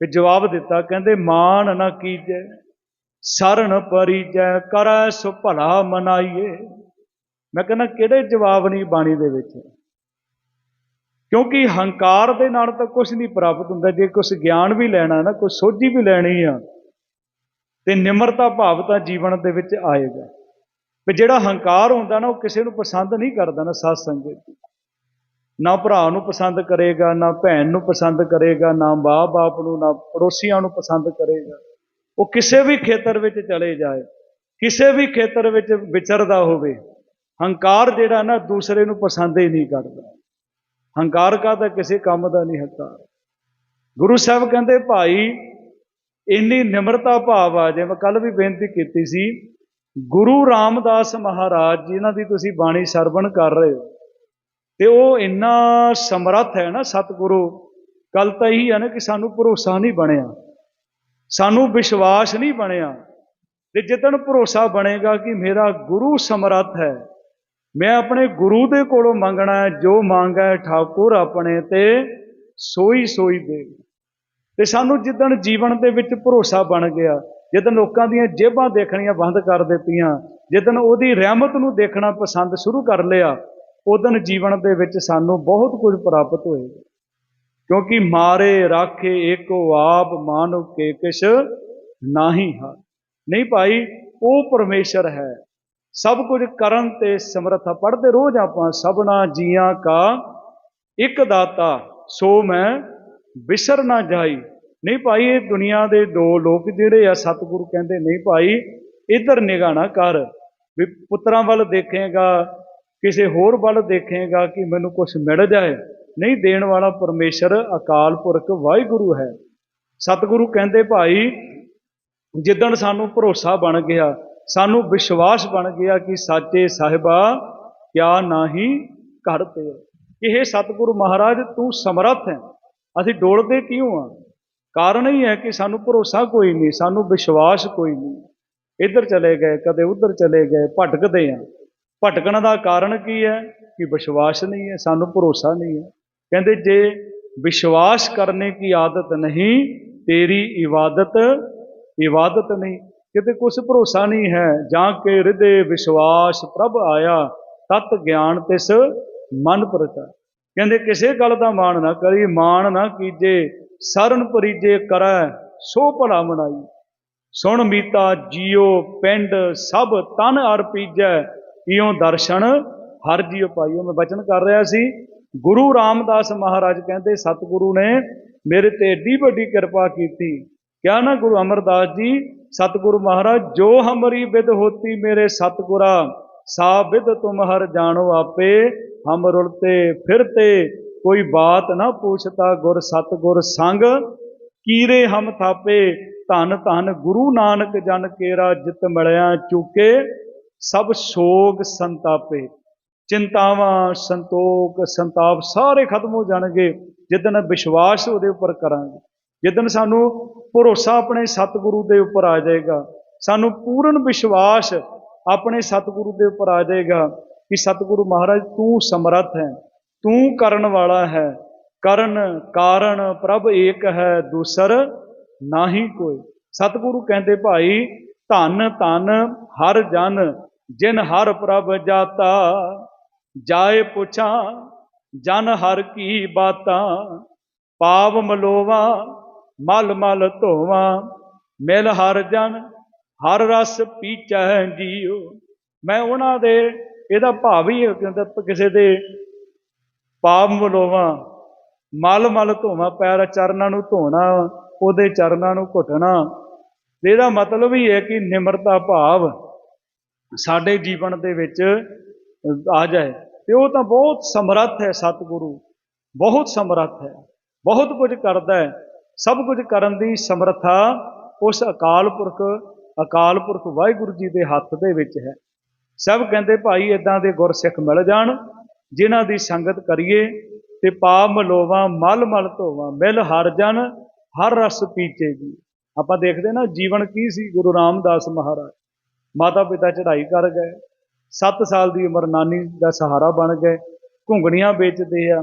[SPEAKER 1] ਤੇ ਜਵਾਬ ਦਿੱਤਾ, ਕਹਿੰਦੇ, ਮਾਨ ਨਾ ਕੀਜੈ। ਸਰਨ ਪਰੀਜੈ ਕਰੈ ਸੋ ਭਲਾ ਮਨਾਈਏ। ਮੈਂ ਕਹਿੰਦਾ, ਕਿਹੜੇ ਜਵਾਬ ਨਹੀਂ ਬਾਣੀ ਦੇ ਵਿੱਚ? ਕਿਉਂਕਿ ਹੰਕਾਰ ਦੇ ਨਾਲ ਤਾਂ ਕੁਝ ਨਹੀਂ ਪ੍ਰਾਪਤ ਹੁੰਦਾ। ਜੇ ਕੁਝ ਗਿਆਨ ਵੀ ਲੈਣਾ ਨਾ ਕੋਈ ਸੋਝੀ ਵੀ ਲੈਣੀ ਆ, ਤੇ ਨਿਮਰਤਾ ਭਾਵ ਤਾਂ ਜੀਵਨ ਦੇ ਵਿੱਚ ਆਏਗਾ। ਵੀ ਜਿਹੜਾ ਹੰਕਾਰ ਹੁੰਦਾ ਨਾ, ਉਹ ਕਿਸੇ ਨੂੰ ਪਸੰਦ ਨਹੀਂ ਕਰਦਾ ਨਾ ਸਾਧ ਸੰਗਤ ਨਾ ਭਰਾ ਨੂੰ ਪਸੰਦ ਕਰੇਗਾ, ਨਾ ਭੈਣ ਨੂੰ ਪਸੰਦ ਕਰੇਗਾ, ਨਾ ਮਾਂ ਬਾਪ ਨੂੰ, ਨਾ ਪੜੋਸੀਆਂ ਨੂੰ ਪਸੰਦ ਕਰੇਗਾ। ਉਹ ਕਿਸੇ ਵੀ ਖੇਤਰ ਵਿੱਚ ਚਲੇ ਜਾਏ, ਕਿਸੇ ਵੀ ਖੇਤਰ ਵਿੱਚ ਵਿਚਰਦਾ ਹੋਵੇ, ਹੰਕਾਰ ਜਿਹੜਾ ਨਾ ਦੂਸਰੇ ਨੂੰ ਪਸੰਦ ਹੀ ਨਹੀਂ ਕਰਦਾ। ਹੰਕਾਰ ਕਾ ਤਾਂ ਕਿਸੇ ਕੰਮ ਦਾ ਨਹੀਂ ਹੰਕਾਰ। ਗੁਰੂ ਸਾਹਿਬ ਕਹਿੰਦੇ, ਭਾਈ, ਇੰਨੀ ਨਿਮਰਤਾ ਭਾਵ ਆ ਜੇ ਮੈਂ ਕੱਲ ਵੀ ਬੇਨਤੀ ਕੀਤੀ ਸੀ, ਗੁਰੂ ਰਾਮਦਾਸ ਮਹਾਰਾਜ ਜਿਨ੍ਹਾਂ ਦੀ ਤੁਸੀਂ ਬਾਣੀ ਸਰਵਣ ਕਰ ਰਹੇ ਹੋ, ਤੇ ਉਹ ਇੰਨਾ ਸਮਰੱਥ ਹੈ ਨਾ ਸਤਿਗੁਰੂ ਕੱਲ ਤਾਂ ਇਹੀ ਹੈ ਨਾ ਕਿ ਸਾਨੂੰ ਭਰੋਸਾ ਨਹੀਂ ਬਣਿਆ। ਸਾਨੂੰ ਵਿਸ਼ਵਾਸ ਨਹੀਂ ਬਣਿਆ। ਤੇ ਜਿੱਦਣ ਭਰੋਸਾ ਬਣੇਗਾ ਕਿ ਮੇਰਾ ਗੁਰੂ ਸਮਰੱਥ ਹੈ, ਮੈਂ ਆਪਣੇ ਗੁਰੂ ਦੇ ਕੋਲੋਂ ਮੰਗਣਾ ਹੈ, ਜੋ ਮੰਗਾ ਠਾਕੁਰ ਆਪਣੇ ਤੇ ਸੋਈ ਸੋਈ ਦੇ। ਤੇ ਸਾਨੂੰ ਜਿੱਦਣ ਜੀਵਨ ਦੇ ਵਿੱਚ ਭਰੋਸਾ ਬਣ ਗਿਆ, ਜਿੱਦਣ ਲੋਕਾਂ ਦੀਆਂ ਜੇਬਾਂ ਦੇਖਣੀਆਂ ਬੰਦ ਕਰ ਦਿੱਤੀਆਂ, ਜਿੱਦਣ ਉਹਦੀ ਰਹਿਮਤ ਨੂੰ ਦੇਖਣਾ ਪਸੰਦ ਸ਼ੁਰੂ ਕਰ ਲਿਆ ਉਦਨ ਜੀਵਨ ਦੇ ਵਿੱਚ ਸਾਨੂੰ ਬਹੁਤ ਕੁਝ ਪ੍ਰਾਪਤ ਹੋਏਗਾ ਕਿਉਂਕਿ ਮਾਰੇ ਰਾਖੇ ਏਕੋ ਆਪ ਮਾਨੁ ਕੇ ਕਿਛ ਨਾਹੀ ਹਾ। ਨਹੀਂ ਭਾਈ, ਉਹ ਪਰਮੇਸ਼ਰ ਹੈ। ਸਭ ਕੁਝ ਕਰਨ ਤੇ ਸਮਰੱਥਾ ਪੜ੍ਹਦੇ ਰੋਜ਼ ਆਪਾਂ ਸਭਨਾ ਜੀਆਂ ਕਾ ਇੱਕ ਦਾਤਾ, ਸੋ ਮੈਂ ਵਿਸਰ ਨਾ ਜਾਈ। ਨਹੀਂ ਭਾਈ, ਇਹ ਦੁਨੀਆ ਦੇ ਦੋ ਲੋਕ ਜਿਹੜੇ ਆ ਸਤਿਗੁਰੂ ਕਹਿੰਦੇ, ਨਹੀਂ ਭਾਈ, ਇਧਰ ਨਿਗਾਹ ਨਾ ਕਰ। ਵੀ ਪੁੱਤਰਾਂ ਵੱਲ ਦੇਖੇਗਾ, ਕਿਸੇ ਹੋਰ ਵੱਲ ਦੇਖੇਗਾ ਕਿ ਮੈਨੂੰ ਕੁਝ ਮਿਲ ਜਾਏ। ਨਹੀਂ ਦੇਣ ਵਾਲਾ ਪਰਮੇਸ਼ਰ ਅਕਾਲ ਪੁਰਖ ਵਾਹਿਗੁਰੂ ਹੈ। ਸਤਿਗੁਰੂ ਕਹਿੰਦੇ, ਭਾਈ, ਜਿੱਦਣ ਸਾਨੂੰ ਭਰੋਸਾ ਬਣ ਗਿਆ, ਸਾਨੂੰ ਵਿਸ਼ਵਾਸ ਬਣ ਗਿਆ ਕਿ ਸਾਚੇ ਸਾਹਿਬਾ ਕਿਆ ਨਾਹੀ ਘਰ ਤੇ ਇਹ ਸਤਿਗੁਰੂ ਮਹਾਰਾਜ, ਤੂੰ ਸਮਰੱਥ ਹੈ। ਅਸੀਂ ਡੋਲਦੇ ਕਿਉਂ ਆ? ਕਾਰਨ ਹੀ ਹੈ ਕਿ ਸਾਨੂੰ ਭਰੋਸਾ ਕੋਈ ਨਹੀਂ, ਸਾਨੂੰ ਵਿਸ਼ਵਾਸ ਕੋਈ ਨਹੀਂ। ਇੱਧਰ ਚਲੇ ਗਏ, ਕਦੇ ਉੱਧਰ ਚਲੇ ਗਏ, ਭਟਕਦੇ ਆ। ਭਟਕਣ ਦਾ ਕਾਰਨ ਕੀ ਹੈ? ਕਿ ਵਿਸ਼ਵਾਸ ਨਹੀਂ ਹੈ, ਸਾਨੂੰ ਭਰੋਸਾ ਨਹੀਂ ਹੈ। ਕਹਿੰਦੇ, ਜੇ ਵਿਸ਼ਵਾਸ ਕਰਨੇ ਕੀ ਆਦਤ ਨਹੀਂ, ਤੇਰੀ ਇਬਾਦਤ ਇਬਾਦਤ ਨਹੀਂ। ਕਿਤੇ ਕੁਛ ਭਰੋਸਾ ਨਹੀਂ ਹੈ, ਜਾਂ ਕਿ ਹਿਰਦੇ ਵਿਸ਼ਵਾਸ ਪ੍ਰਭ ਆਇਆ, ਤਤ ਗਿਆਨ ਤਿਸ ਮਨ ਪ੍ਰਚਾ। ਕਹਿੰਦੇ, ਕਿਸੇ ਗੱਲ ਦਾ ਮਾਣ ਨਾ ਕਰੀ, ਮਾਣ ਨਾ ਕੀਜੇ, ਸਰਨ ਪਰੀਜੇ ਕਰੈ, ਸੋ ਭਲਾ ਮਨਾਈ। ਸੁਣ ਮੀਤਾ, ਜੀਓ ਪਿੰਡ, ਸਭ ਤਨ ਅਰਪੀਜੈ ਇਉਂ ਦਰਸ਼ਨ, ਹਰ ਜੀਓ ਪਾਈਓ ਮੈਂ ਬਚਨ ਕਰ ਰਿਹਾ ਸੀ। ਗੁਰੂ ਰਾਮਦਾਸ ਮਹਾਰਾਜ ਕਹਿੰਦੇ, ਸਤਿਗੁਰੂ ਨੇ ਮੇਰੇ ਤੇ ਏਡੀ ਵੱਡੀ ਕਿਰਪਾ ਕੀਤੀ। ਕਿਹਾ ਨਾ ਗੁਰੂ ਅਮਰਦਾਸ ਜੀ, ਸਤਿਗੁਰੂ ਮਹਾਰਾਜ, ਜੋ ਹਮਰੀ ਬਿਦ ਹੋਤੀ ਮੇਰੇ ਸਤਿਗੁਰਾ, ਸਾ ਬਿਦ ਤੁਮ ਹਰ ਜਾਣੋ ਆਪੇ। ਹਮ ਰੁਲਤੇ ਫਿਰਤੇ, ਕੋਈ ਬਾਤ ਨਾ ਪੁੱਛਤਾ ਗੁਰ ਸਤਿਗੁਰ ਸੰਗ। ਕੀਰੇ ਹਮ ਥਾਪੇ, ਧੰਨ ਧੰਨ ਗੁਰੂ ਨਾਨਕ ਜਨ ਕੇਰਾ ਜਿਤ ਮਿਲਿਆ ਚੁਕੇ। ਸਭ ਸੋਗ ਸੰਤਾਪੇ। ਚਿੰਤਾਵਾਂ, ਸੰਤੋਖ, ਸੰਤਾਪ ਸਾਰੇ ਖਤਮ ਹੋ ਜਾਣਗੇ। ਜਿੱਦਣ ਵਿਸ਼ਵਾਸ ਉਹਦੇ ਉੱਪਰ ਕਰਾਂਗੇ। ਜਿੱਦਣ ਸਾਨੂੰ ਭਰੋਸਾ ਆਪਣੇ ਸਤਿਗੁਰੂ ਦੇ ਉੱਪਰ ਆ ਜਾਏਗਾ। ਸਾਨੂੰ ਪੂਰਨ ਵਿਸ਼ਵਾਸ ਆਪਣੇ ਸਤਿਗੁਰੂ ਦੇ ਉੱਪਰ ਆ ਜਾਏਗਾ ਕਿ ਸਤਿਗੁਰੂ ਮਹਾਰਾਜ, ਤੂੰ ਸਮਰੱਥ ਹੈ। ਤੂੰ ਕਰਨ ਵਾਲਾ ਹੈ। ਕਰਨ ਕਾਰਨ ਪ੍ਰਭ ਏਕ ਹੈ, ਦੂਸਰ ਨਾਹੀ ਕੋਈ। ਸਤਿਗੁਰੂ ਕਹਿੰਦੇ, ਭਾਈ ਧਨ ਧਨ ਹਰ ਜਨ, ਜਿਨ ਹਰ ਪ੍ਰਭ ਜਾਤਾ। ਜਾਏ ਪੁੱਛਾਂ, ਜਨ ਹਰ ਕੀ ਬਾਤਾਂ, ਪਾਵ ਮਲੋਵਾ, ਮਲ ਮਲ ਧੋਵਾ, ਮਿਲ ਹਰ ਜਨ, ਹਰ ਰਸ ਪੀਚੈ ਜੀਓ ਮੈਂ ਉਹਨਾਂ ਦੇ, ਇਹਦਾ ਭਾਵ ਹੀ ਕਹਿੰਦਾ ਕਿਸੇ ਦੇ ਪਾਪ ਮਲੋਵਾ, ਮਲ ਮਲ ਧੋਵਾ, ਪੈਰ ਚਰਨਾਂ ਨੂੰ ਧੋਣਾ, ਉਹਦੇ ਚਰਨਾਂ ਨੂੰ ਘੁੱਟਣਾ। ਇਹਦਾ ਮਤਲਬ ਹੀ ਹੈ ਕਿ ਨਿਮਰਤਾ ਭਾਵ। ਸਾਡੇ ਜੀਵਨ ਦੇ ਵਿੱਚ ਆ ਜਾਏ। ਤੇ ਉਹ ਤਾਂ ਬਹੁਤ ਸਮਰੱਥ ਹੈ ਸਤਿਗੁਰੂ। ਬਹੁਤ ਸਮਰੱਥ ਹੈ। ਬਹੁਤ ਕੁਝ ਕਰਦਾ ਹੈ। ਸਭ ਕੁਝ ਕਰਨ ਦੀ ਸਮਰੱਥਾ ਉਸ ਅਕਾਲ ਪੁਰਖ ਅਕਾਲ ਪੁਰਖ ਵਾਹਿਗੁਰੂ ਜੀ ਦੇ ਹੱਥ ਦੇ ਵਿੱਚ ਹੈ। ਸਭ ਕਹਿੰਦੇ, ਭਾਈ ਇਦਾਂ ਦੇ ਗੁਰਸਿੱਖ ਮਿਲ ਜਾਣ, ਜਿਨ੍ਹਾਂ ਦੀ ਸੰਗਤ ਕਰੀਏ ਤੇ ਪਾਪ ਮਲੋਵਾ, ਮਲ ਮਲ ਧੋਵਾ, ਮਿਲ ਹਰ ਜਨ, ਹਰ ਰਸ ਪੀਚੇ ਜੀ। ਆਪਾਂ ਦੇਖਦੇ ਨਾ, ਜੀਵਨ ਕੀ ਸੀ ਗੁਰੂ ਰਾਮਦਾਸ ਮਹਾਰਾਜ। ਮਾਤਾ ਪਿਤਾ ਚੜ੍ਹਾਈ ਕਰ ਗਏ। 7 ਸਾਲ ਦੀ ਉਮਰ ਨਾਨੀ ਦਾ ਸਹਾਰਾ ਬਣ ਗਏ, ਘੁੰਗਣੀਆਂ ਵੇਚਦੇ ਆ।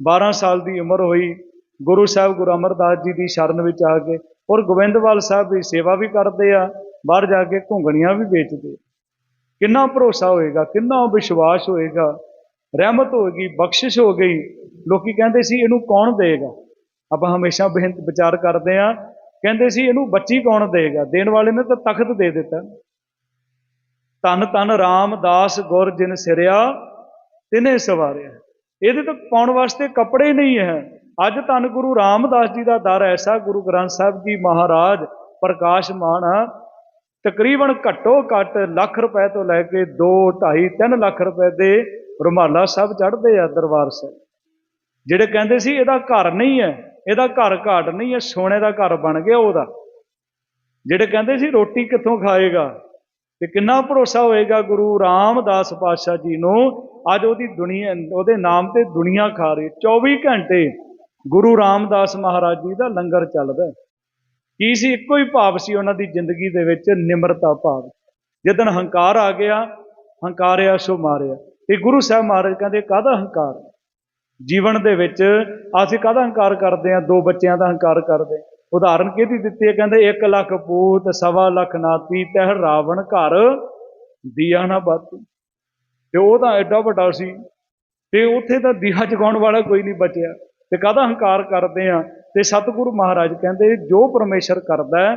[SPEAKER 1] 12 ਸਾਲ ਦੀ ਉਮਰ ਹੋਈ, ਗੁਰੂ ਸਾਹਿਬ, ਗੁਰੂ ਅਮਰਦਾਸ ਜੀ ਦੀ ਸ਼ਰਨ ਵਿੱਚ ਆ ਕੇ ਔਰ ਗੋਬਿੰਦਵਾਲ ਸਾਹਿਬ ਦੀ ਸੇਵਾ ਵੀ ਕਰਦੇ ਆ, ਬਾਹਰ ਜਾ ਕੇ ਘੁੰਗਣੀਆਂ ਵੀ ਵੇਚਦੇ। ਕਿੰਨਾ ਭਰੋਸਾ ਹੋਏਗਾ, ਕਿੰਨਾ ਵਿਸ਼ਵਾਸ ਹੋਏਗਾ, ਰਹਿਮਤ ਹੋਏਗੀ ਬਖਸ਼ਿਸ਼ ਹੋ ਗਈ। ਲੋਕੀ ਕਹਿੰਦੇ ਸੀ, ਇਹਨੂੰ ਕੌਣ ਦੇਗਾ ਆਪਾਂ ਹਮੇਸ਼ਾ ਬੇਨਤ ਵਿਚਾਰ ਕਰਦੇ ਆ। ਕਹਿੰਦੇ ਸੀ, ਇਹਨੂੰ ਬੱਚੀ ਕੌਣ ਦੇਗਾ ਦੇਣ ਵਾਲੇ ਨੇ ਤਾਂ ਤਖਤ ਦੇ ਦਿੱਤਾ। ਤਨ ਤਨ ਰਾਮਦਾਸ ਗੁਰ ਜਿਨ ਸਿਰਿਆ, ਤਿਨੇ ਸਵਾਰਿਆ। ਇਹਦੇ ਤੋਂ ਪਾਉਣ ਵਾਸਤੇ ਕੱਪੜੇ ਨਹੀਂ ਹੈ। ਅੱਜ ਧੰਨ ਗੁਰੂ ਰਾਮਦਾਸ ਜੀ ਦਾ ਦਰ ਐਸਾ, ਗੁਰੂ ਗ੍ਰੰਥ ਸਾਹਿਬ ਜੀ ਮਹਾਰਾਜ ਪ੍ਰਕਾਸ਼ਮਾਨ ਤਕਰੀਬਨ ਘੱਟੋ ਘੱਟ ਲੱਖ ਰੁਪਏ ਤੋਂ ਲੈ ਕੇ 2 2.5 3 ਲੱਖ ਰੁਪਏ ਦੇ ਰੁਮਾਲਾ ਸਾਹਿਬ ਚੜ੍ਹਦੇ ਆ ਦਰਬਾਰ ਸਾਹਿਬ। ਜਿਹੜੇ ਕਹਿੰਦੇ ਸੀ ਇਹਦਾ ਘਰ ਨਹੀਂ ਹੈ, ਇਹਦਾ ਘਰ ਘਾਟ ਨਹੀਂ ਹੈ, ਸੋਨੇ ਦਾ ਘਰ ਬਣ ਗਿਆ ਉਹਦਾ। ਜਿਹੜੇ ਕਹਿੰਦੇ ਸੀ ਰੋਟੀ ਕਿੱਥੋਂ ਖਾਏਗਾ? ਤੇ ਕਿੰਨਾ ਭਰੋਸਾ ਹੋਏਗਾ ਗੁਰੂ ਰਾਮਦਾਸ ਪਾਤਸ਼ਾਹ ਜੀ ਨੂੰ? ਅੱਜ ਉਹਦੀ ਦੁਨੀਆ, ਉਹਦੇ ਨਾਮ ਤੇ ਦੁਨੀਆ ਖਾ ਰਹੀ। 24 ਘੰਟੇ ਗੁਰੂ ਰਾਮਦਾਸ ਮਹਾਰਾਜ ਜੀ ਦਾ ਲੰਗਰ ਚੱਲਦਾ ਕੀ ਸੀ? ਇੱਕੋ ਹੀ ਭਾਵ ਸੀ ਉਹਨਾਂ ਦੀ ਜ਼ਿੰਦਗੀ ਦੇ ਵਿੱਚ, ਨਿਮਰਤਾ ਭਾਵ। ਜਦੋਂ ਹੰਕਾਰ ਆ ਗਿਆ, ਹੰਕਾਰਿਆ, ਸੋ ਮਾਰਿਆ। ਤੇ ਗੁਰੂ ਸਾਹਿਬ ਮਹਾਰਾਜ ਕਹਿੰਦੇ, ਕਾਹਦਾ ਹੰਕਾਰ? ਜੀਵਨ ਦੇ ਵਿੱਚ ਅਸੀਂ ਕਾਹਦਾ ਹੰਕਾਰ ਕਰਦੇ ਆ ਦੋ ਬੱਚਿਆਂ ਦਾ ਹੰਕਾਰ ਕਰਦੇ ਉਦਾਹਰਨ ਕਿਹਦੀ ਦਿੱਤੀ ਹੈ? ਕਹਿੰਦੇ 1 ਲੱਖ ਪੂਤ, ਸਵਾ ਲੱਖ ਨਾਤੀ, ਤਹਿ ਰਾਵਣ ਘਰ ਦੀਆ ਨਾ ਬਾਤੀ। ਤੇ ਉਹ ਤਾਂ ਐਡਾ ਵੱਡਾ ਸੀ। ਤੇ ਉੱਥੇ ਤਾਂ ਦੀਹਾ ਜਗਾਉਣ ਵਾਲਾ ਕੋਈ ਨਹੀਂ ਬਚਿਆ। ਤੇ ਕਾਹਦਾ ਹੰਕਾਰ ਕਰਦੇ ਆ? ਤੇ ਸਤਿਗੁਰੂ ਮਹਾਰਾਜ ਕਹਿੰਦੇ, ਜੋ ਪਰਮੇਸ਼ਰ ਕਰਦਾ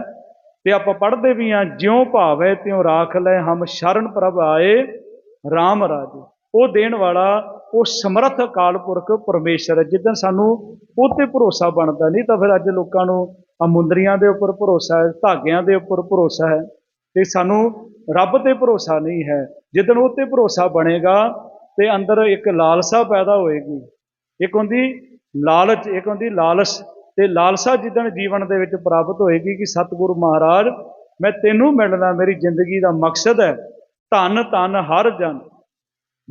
[SPEAKER 1] ਤੇ ਆਪਾਂ ਪੜ੍ਹਦੇ ਵੀ ਆ ਜਿਉ ਭਾਵੇ ਤਿਉ ਰਾਖ ਲੈ, ਹਮ ਸ਼ਰਨ ਪ੍ਰਭ ਆਏ RAM ਰਾਜੇ। ਉਹ ਦੇਣ ਵਾਲਾ ਉਹ ਸਮਰੱਥ ਅਕਾਲ ਪੁਰਖ ਪਰਮੇਸ਼ਰ ਹੈ। ਜਿੱਦਣ ਸਾਨੂੰ ਉਹ ਤੇ ਭਰੋਸਾ ਬਣਦਾ ਨਹੀਂ, ਤਾਂ ਫਿਰ ਅੱਜ ਲੋਕਾਂ ਨੂੰ ਆ ਮੁੰਦਰੀਆਂ ਦੇ ਉੱਪਰ ਭਰੋਸਾ ਹੈ, ਧਾਗਿਆਂ ਦੇ ਉੱਪਰ ਭਰੋਸਾ ਹੈ ਤੇ ਸਾਨੂੰ ਰੱਬ ਤੇ ਭਰੋਸਾ ਨਹੀਂ ਹੈ। ਜਿੱਦਣ ਉਹ ਤੇ ਭਰੋਸਾ ਬਣੇਗਾ ਤੇ ਅੰਦਰ ਇੱਕ ਲਾਲਸਾ ਪੈਦਾ ਹੋਏਗੀ। ਇੱਕ ਹੁੰਦੀ ਲਾਲਚ, ਇੱਕ ਹੁੰਦੀ ਲਾਲਸ ਤੇ ਲਾਲਸਾ ਜਿੱਦਣ ਜੀਵਨ ਦੇ ਵਿੱਚ ਪ੍ਰਾਪਤ ਹੋਏਗੀ ਕਿ ਸਤਿਗੁਰੂ ਮਹਾਰਾਜ, ਮੈਂ ਤੈਨੂੰ ਮਿਲਣਾ, ਮੇਰੀ ਜ਼ਿੰਦਗੀ ਦਾ ਮਕਸਦ ਹੈ। ਧੰਨ ਧੰਨ ਹਰ ਜਨ।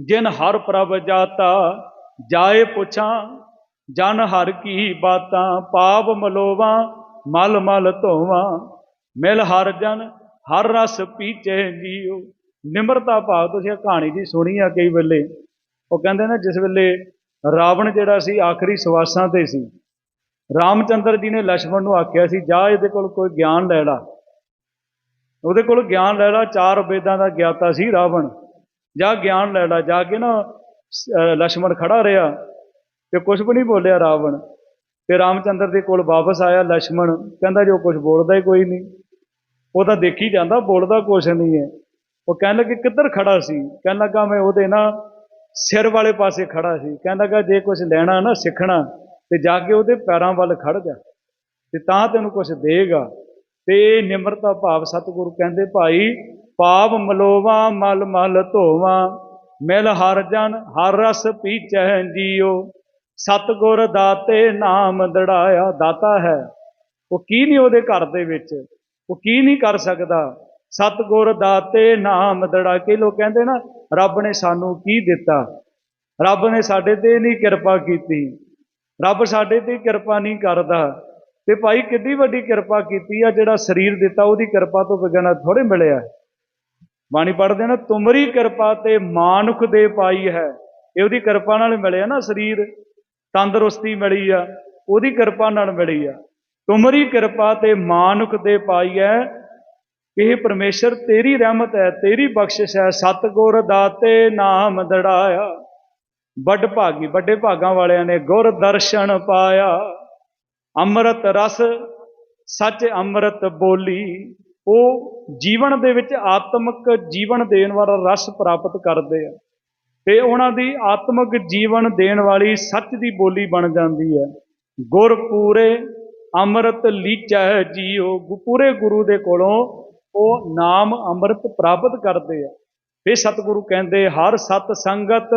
[SPEAKER 1] ਜਿਨ ਹਰ ਪ੍ਰਭ ਜਾਤਾ, ਜਾਏ ਪੁੱਛਾਂ, ਜਨ ਹਰ ਕੀ ਬਾਤਾਂ, ਪਾਪ ਮਲੋਵਾ, ਮਲ ਮਲ ਧੋਵਾ। ਮਿਲ ਹਰ ਜਨ, ਹਰ ਰਸ ਪੀਚੇ ਜੀਉ। ਨਿਮਰਤਾ ਭਾਵ, ਤੁਸੀਂ ਇਹ ਕਹਾਣੀ ਦੀ ਸੁਣੀ ਆ ਕਈ ਵੇਲੇ। ਉਹ ਕਹਿੰਦੇ ਨੇ ਜਿਸ ਵੇਲੇ ਰਾਵਣ ਜਿਹੜਾ ਸੀ, ਆਖਰੀ ਸਵਾਸਾਂ ਤੇ ਸੀ। ਰਾਮਚੰਦਰ ਜੀ ਨੇ ਲక్ష్మణ ਨੂੰ ਆਖਿਆ ਸੀ, ਜਾ ਇਹਦੇ ਕੋਲ ਕੋਈ ਗਿਆਨ ਲੈ ਲੈ। ਉਹਦੇ ਕੋਲ ਗਿਆਨ ਲੈ ਲੈ, ਚਾਰ ਵੇਦਾਂ ਦਾ ਗਿਆਤਾ ਸੀ ਰਾਵਣ। ਜਾ ਗਿਆਨ ਲੈ ਲੈ, ਜਾ ਕੇ ਨਾ ਲక్ష్మణ ਖੜਾ ਰਿਹਾ ਤੇ ਕੁਝ ਵੀ ਨਹੀਂ ਬੋਲਿਆ ਰਾਵਣ। ਤੇ ਰਾਮਚੰਦਰ ਦੇ ਕੋਲ ਵਾਪਸ ਆਇਆ ਲక్ష్మణ ਕਹਿੰਦਾ ਜੋ ਕੁਝ ਬੋਲਦਾ ਹੀ ਕੋਈ ਨਹੀਂ। ਉਹ ਤਾਂ ਦੇਖੀ ਜਾਂਦਾ, ਬੋਲਦਾ ਕੁਝ ਨਹੀਂ ਹੈ। ਉਹ ਕਹਿੰਦਾ ਕਿ ਕਿੱਧਰ ਖੜਾ ਸੀ? ਕਹਿੰਦਾ ਲੱਗਾ, ਮੈਂ ਉਹਦੇ ਨਾ ਸਿਰ ਵਾਲੇ ਪਾਸੇ ਖੜਾ ਸੀ। ਕਹਿੰਦਾ ਲੱਗਾ, ਜੇ ਕੁਝ ਲੈਣਾ ਨਾ, ਸਿੱਖਣਾ, ਤੇ ਜਾ ਕੇ ਉਹਦੇ ਪੈਰਾਂ ਵੱਲ ਖੜ ਜਾ। ਤੇ ਤਾਂ ਤੈਨੂੰ ਕੁਝ ਦੇਗਾ। ਤੇ ਨਿਮਰਤਾ ਭਾਵ ਸਤਿਗੁਰੂ ਕਹਿੰਦੇ, ਭਾਈ ਪਾਪ ਮਲੋਵਾ, ਮਲ ਮਲ ਧੋਵਾ। ਮਿਲ ਹਰ ਜਨ, ਹਰ ਰਸ ਪੀਚੈ ਜੀਓ। ਸਤਿਗੁਰ ਦਾਤੇ ਨਾਮ ਦੜਾਇਆ, ਦਾਤਾ ਹੈ। ਉਹ ਕੀ ਨਹੀਂ ਉਹਦੇ ਘਰ ਦੇ ਵਿੱਚ? ਉਹ ਕੀ ਨਹੀਂ ਕਰ ਸਕਦਾ? ਸਤਿਗੁਰ ਦਾਤੇ ਨਾਮ ਦੜਾ। ਕੇ ਲੋਕ ਕਹਿੰਦੇ ਨਾ, ਰੱਬ ਨੇ ਸਾਨੂੰ ਕੀ ਦਿੱਤਾ? ਰੱਬ ਨੇ ਸਾਡੇ ਤੇ ਨਹੀਂ ਕਿਰਪਾ ਕੀਤੀ। ਰੱਬ ਸਾਡੇ ਤੇ ਕਿਰਪਾ ਨਹੀਂ ਕਰਦਾ। ਤੇ ਭਾਈ ਕਿੱਡੀ ਵੱਡੀ ਕਿਰਪਾ ਕੀਤੀ ਆ ਜਿਹੜਾ ਸਰੀਰ ਦਿੱਤਾ, ਉਹਦੀ ਕਿਰਪਾ ਤੋਂ ਬਿਗਣਾ ਥੋੜੇ ਮਿਲਿਆ। ਬਾਣੀ ਪੜ੍ਹਦੇ ਨਾ, ਤੁਮਰੀ ਕਿਰਪਾ ਤੇ ਮਾਨੁਖ ਦੇ ਪਾਈ ਹੈ। ਇਹ ਉਹਦੀ ਕਿਰਪਾ ਨਾਲ ਮਿਲਿਆ ਨਾ ਸਰੀਰ, ਤੰਦਰੁਸਤੀ ਮਿਲੀ ਆ, ਉਹਦੀ ਕਿਰਪਾ ਨਾਲ ਮਿਲੀ ਆ। ਤੁਮਰੀ ਕਿਰਪਾ ਤੇ ਮਾਨੁਖ ਦੇ ਪਾਈ ਹੈ। ਇਹ ਪਰਮੇਸ਼ਰ ਤੇਰੀ ਰਹਿਮਤ ਹੈ, ਤੇਰੀ ਬਖਸ਼ਿਸ਼ ਹੈ, ਸਤਿਗੁਰ ਦਾਤੇ ਨਾਮ ਦੜਾਇਆ। ਵੱਡ ਭਾਗੀ, ਵੱਡੇ ਭਾਗਾਂ ਵਾਲਿਆਂ ਨੇ ਗੁਰ ਦਰਸ਼ਨ ਪਾਇਆ। ਅੰਮ੍ਰਿਤ ਰਸ, ਸੱਚ ਅੰਮ੍ਰਿਤ ਬੋਲੀ। ਉਹ ਜੀਵਨ ਦੇ ਵਿੱਚ ਆਤਮਿਕ ਜੀਵਨ ਦੇਣ ਵਾਲਾ ਰਸ ਪ੍ਰਾਪਤ ਕਰਦੇ ਆ। ਤੇ ਉਹਨਾਂ ਦੀ ਆਤਮਿਕ ਜੀਵਨ ਦੇਣ ਵਾਲੀ ਸੱਚ ਦੀ ਬੋਲੀ ਬਣ ਜਾਂਦੀ ਹੈ। ਗੁਰ ਪੂਰੇ ਅੰਮ੍ਰਿਤ ਲੀਚੈ ਜੀਓ ਗੁ- ਪੂਰੇ ਗੁਰੂ ਦੇ ਕੋਲੋਂ ਉਹ ਨਾਮ ਅੰਮ੍ਰਿਤ ਪ੍ਰਾਪਤ ਕਰਦੇ ਆ। ਇਹ ਸਤਿਗੁਰੂ ਕਹਿੰਦੇ, ਹਰ ਸਤ ਸੰਗਤ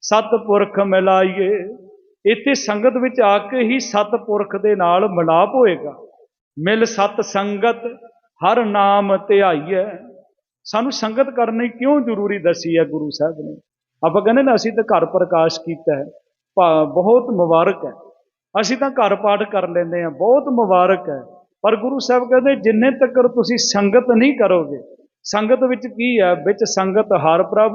[SPEAKER 1] ਸਤਪੁਰਖ ਮਿਲਾਈਏ। ਇੱਥੇ ਸੰਗਤ ਵਿੱਚ ਆ ਕੇ ਹੀ ਸਤ ਪੁਰਖ ਦੇ ਨਾਲ ਮਿਲਾਪ ਹੋਏਗਾ। ਮਿਲ ਸਤ ਸੰਗਤ ਹਰ ਨਾਮ ਧਿਆਈਐ। ਸਾਨੂੰ ਸੰਗਤ ਕਰਨੀ ਕਿਉਂ ਜ਼ਰੂਰੀ ਦੱਸੀ ਹੈ ਗੁਰੂ ਸਾਹਿਬ ਨੇ? ਆਪਾਂ ਕਹਿੰਦੇ ਨਾ ਅਸੀਂ ਤਾਂ ਘਰ ਪ੍ਰਕਾਸ਼ ਕੀਤਾ ਹੈ ਭਾ- ਬਹੁਤ ਮੁਬਾਰਕ ਹੈ ਅਸੀਂ ਤਾਂ ਘਰ ਪਾਠ ਕਰ ਲੈਂਦੇ ਹਾਂ, ਬਹੁਤ ਮੁਬਾਰਕ ਹੈ ਪਰ ਗੁਰੂ ਸਾਹਿਬ ਕਹਿੰਦੇ, ਜਿੰਨੇ ਤੱਕ ਤੁਸੀਂ ਸੰਗਤ ਨਹੀਂ ਕਰੋਗੇ, ਸੰਗਤ ਵਿੱਚ ਕੀ ਹੈ ਵਿੱਚ ਸੰਗਤ ਹਰ ਪ੍ਰਭ,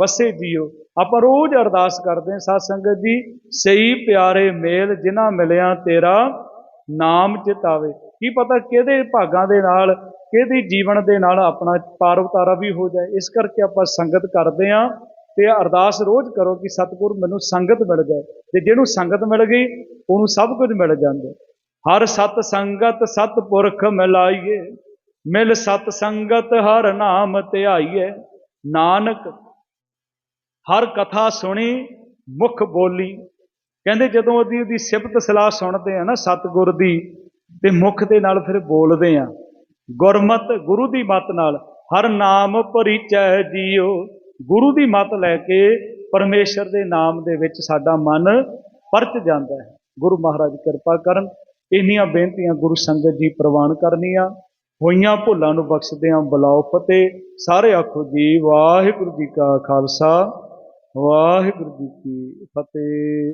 [SPEAKER 1] ਵਸੇ ਜੀਓ। ਆਪਾਂ ਰੋਜ਼ ਅਰਦਾਸ ਕਰਦੇ ਹਾਂ, ਸਾਧ ਸੰਗਤ ਜੀ, ਸਹੀ ਪਿਆਰੇ ਮੇਲ ਜਿਨ੍ਹਾਂ ਮਿਲਿਆ ਤੇਰਾ ਨਾਮ ਚਿਤਾਵੇ ਕੀ ਪਤਾ ਕਿਹਦੇ ਭਾਗਾਂ ਦੇ ਨਾਲ, ਕਿਹਦੀ ਜੀਵਨ ਦੇ ਨਾਲ ਆਪਣਾ ਪਾਰ ਉਤਾਰਾ ਵੀ ਹੋ ਜਾਏ। ਇਸ ਕਰਕੇ ਆਪਾਂ ਸੰਗਤ ਕਰਦੇ ਹਾਂ ਤੇ ਅਰਦਾਸ ਰੋਜ਼ ਕਰੋ ਕਿ ਸਤਿਗੁਰ ਮੈਨੂੰ ਸੰਗਤ ਮਿਲ ਜਾਏ ਤੇ ਜਿਹਨੂੰ ਸੰਗਤ ਮਿਲ ਗਈ, ਉਹਨੂੰ ਸਭ ਕੁਝ ਮਿਲ ਜਾਂਦਾ। ਹਰ ਸਤ ਸੰਗਤ ਸਤ ਪੁਰਖ ਮਿਲਾਈਏ, ਮਿਲ ਸਤ ਸੰਗਤ ਹਰ ਨਾਮ ਧਿਆਈਏ। ਨਾਨਕ, ਹਰ ਕਥਾ ਸੁਣੀ, ਮੁਖ ਬੋਲੀ। ਕਹਿੰਦੇ ਜਦੋਂ ਉਹਦੀ ਉਹਦੀ ਸਿਫਤ ਸਲਾਹ ਸੁਣਦੇ ਆ ਨਾ ਸਤਿਗੁਰ ਦੀ ਤੇ ਮੁਖ ਦੇ ਨਾਲ ਫਿਰ ਬੋਲਦੇ ਆ। ਗੁਰਮਤ, ਗੁਰੂ ਦੀ ਮਤ ਨਾਲ ਹਰ ਨਾਮ ਪਰਿਚੈ ਜੀਓ। ਗੁਰੂ ਦੀ ਮਤ ਲੈ ਕੇ ਪਰਮੇਸ਼ਰ ਦੇ ਨਾਮ ਦੇ ਵਿੱਚ ਸਾਡਾ ਮਨ ਪਰਚ ਜਾਂਦਾ ਹੈ। ਗੁਰੂ ਮਹਾਰਾਜ ਕਿਰਪਾ ਕਰਨ, ਇੰਨੀਆਂ ਬੇਨਤੀਆਂ ਗੁਰੂ ਸੰਗਤ ਜੀ ਪ੍ਰਵਾਨ ਕਰਨੀਆਂ। ਹੋਈਆਂ ਭੁੱਲਾਂ ਨੂੰ ਬਖਸ਼ਦੇ ਬਖਸ਼ਦਿਆਂ ਬੁਲਾਓ ਫਤਿਹ। ਸਾਰੇ ਆਖੋ ਜੀ, ਵਾਹਿਗੁਰੂ ਜੀ ਕਾ ਖਾਲਸਾ, ਵਾਹਿਗੁਰੂ ਜੀ ਕੀ ਫਤਿਹ।